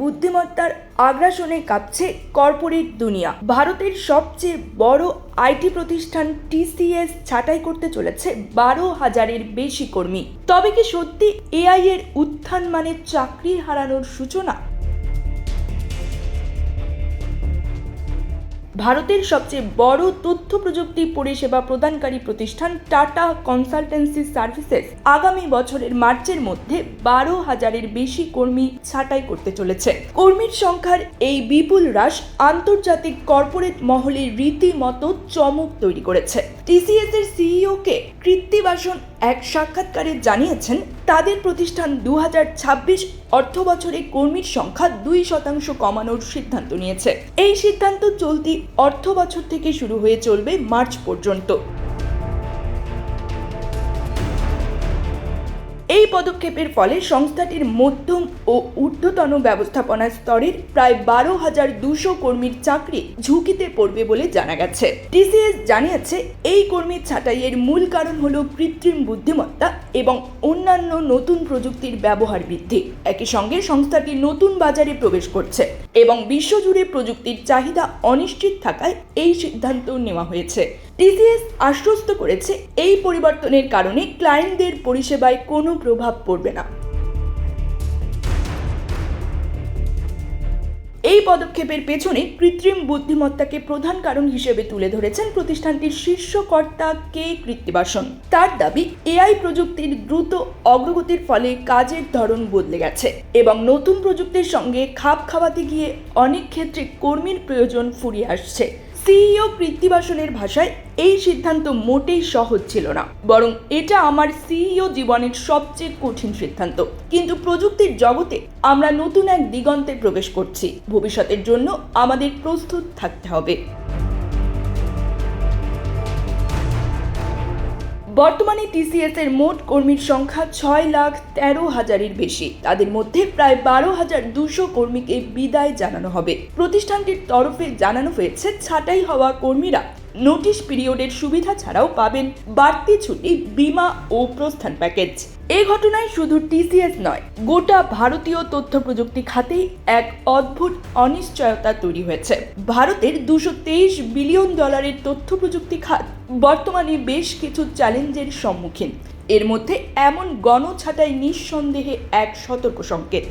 বুদ্ধিমত্তার আগ্রাসনে কাঁপছে কর্পোরেট দুনিয়া। ভারতের সবচেয়ে বড় আইটি প্রতিষ্ঠান টিসিএস ছাঁটাই করতে চলেছে বারো হাজারের বেশি কর্মী। তবে কি সত্যি এআই এর উত্থান মানে চাকরি হারানোর সূচনা? ভারতের সবচেয়ে বড় তথ্য প্রযুক্তি পরিষেবা প্রদানকারী প্রতিষ্ঠান টাটা কনসালটেন্সি সার্ভিসেস আগামী বছরের মার্চের মধ্যে বারো হাজারের বেশি কর্মী ছাঁটাই করতে চলেছে। কর্মীর সংখ্যার এই বিপুল হ্রাস আন্তর্জাতিক কর্পোরেট মহলে রীতিমতো চমক তৈরি করেছে। টিসিএস এর সিইও কে কৃত্তিবাসন এক সাক্ষাৎকারে জানিয়েছেন তাদের প্রতিষ্ঠান দু হাজার অর্থ বছরে কর্মীর সংখ্যা দুই শতাংশ কমানোর সিদ্ধান্ত নিয়েছে। এই সিদ্ধান্ত চলতি অর্থ বছর থেকে শুরু হয়ে চলবে মার্চ পর্যন্ত। এই পদক্ষেপের ফলে সংস্থাটির মধ্যম ও ঊর্ধ্বতন ব্যবস্থাপনা স্তরের প্রায় বারো হাজার দুশো কর্মীর চাকরি ঝুঁকিতে পড়বে বলে জানা গেছে। টিসিএস জানিয়েছে, এই কর্মী ছাঁটাইয়ের মূল কারণ হল কৃত্রিম বুদ্ধিমত্তা এবং অন্যান্য নতুন প্রযুক্তির ব্যবহার বৃদ্ধি। একই সঙ্গে সংস্থাটি নতুন বাজারে প্রবেশ করছে এবং বিশ্বজুড়ে প্রযুক্তির চাহিদা অনিশ্চিত থাকায় এই সিদ্ধান্ত নেওয়া হয়েছে। টিসিএস আশ্বস্ত করেছে, এই পরিবর্তনের কারণে ক্লায়েন্টদের পরিষেবায় কোনো প্রভাব পড়বে না। এই পদক্ষেপের পেছনে কৃত্রিম বুদ্ধিমত্তাকে প্রধান কারণ হিসেবে তুলে ধরেছেন প্রতিষ্ঠানটির শীর্ষ কর্তা কে কৃত্তিবাসন। তার দাবি, এআই প্রযুক্তির দ্রুত অগ্রগতির ফলে কাজের ধরন বদলে গেছে এবং নতুন প্রযুক্তির সঙ্গে খাপ খাওয়াতে গিয়ে অনেক ক্ষেত্রে কর্মীর প্রয়োজন ফুরিয়ে আসছে। সিইও কৃত্তিবাসনের ভাষায় এই সিদ্ধান্ত মোটেই সহজ ছিল না। বরং এটা আমার সিইও জীবনের সবচেয়ে কঠিন সিদ্ধান্ত। কিন্তু প্রযুক্তির জগতে আমরা নতুন এক দিগন্তে প্রবেশ করছি। ভবিষ্যতের জন্য আমাদের প্রস্তুত থাকতে হবে। বর্তমানে টিসিএস এর মোট কর্মীর সংখ্যা ছয় লাখ তেরো হাজারের বেশি। তাদের মধ্যে প্রায় বারো হাজার দুশো কর্মীকে বিদায় জানানো হবে। প্রতিষ্ঠানটির তরফে জানানো হয়েছে, ছাঁটাই হওয়া কর্মীরা নোটিশ পিরিয়ডের সুবিধা ছাড়াও পাবেন বাড়তি ছুটি, বিমা ও প্রস্থান প্যাকেজ। এই ঘটনায় শুধু টিসিএস নয়, গোটা ভারতীয় তথ্য প্রযুক্তি খাতেই এক অদ্ভুত অনিশ্চয়তা তৈরি হয়েছে। ভারতের দুশো তেইশ বিলিয়ন ডলারের তথ্য প্রযুক্তি খাত বর্তমানে বেশ কিছু চ্যালেঞ্জের সম্মুখীন। এর মধ্যে এমন গণছাটাই নিঃসন্দেহে এক সতর্ক সংকেত।